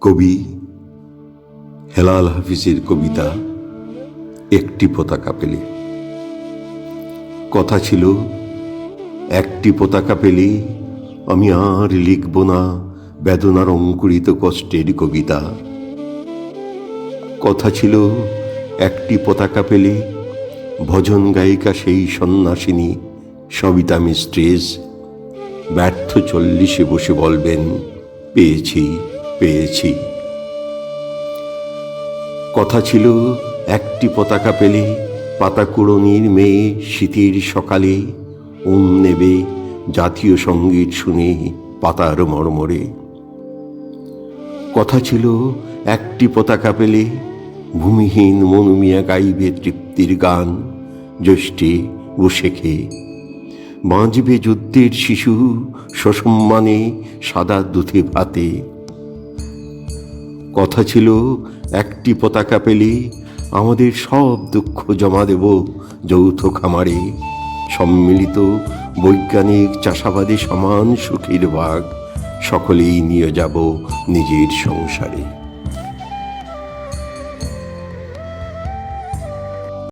কবি হেলাল হাফিজের কবিতা একটি পতাকা পেলে। কথা ছিল, একটি পতাকা পেলে আমি আর লিখব না বেদনার অঙ্কুরিত কষ্টের কবিতা। কথা ছিল, একটি পতাকা পেলে ভজন গায়িকা সেই সন্ন্যাসিনী সবিতা মিস্ট্রেস ব্যর্থ চল্লিশে বসে বলবেন, পেয়েছি। পেয়েছি। কথা ছিল, একটি পতাকা পেলে পাতা কুড়নির মেয়ে শীতের সকালে উম নেবে জাতীয় সংগীত শুনে পাতার মর্মরে কথা ছিল, একটি পতাকা পেলে ভূমিহীন মনুমিয়া গাইবে তৃপ্তির গান, জ্যৈষ্ঠে বসেখে বাঁচবে যুদ্ধের শিশু সসম্মানে সাদা দুধে ভাতে। কথা ছিল, একটি পতাকা পেলে আমাদের সব দুঃখ জমা দেব যৌথ খামারে। সম্মিলিত বৈজ্ঞানিক চাষাবাদে সমান সুখীর ভাগ সকলেই নিয়ে যাব নিজের সংসারে।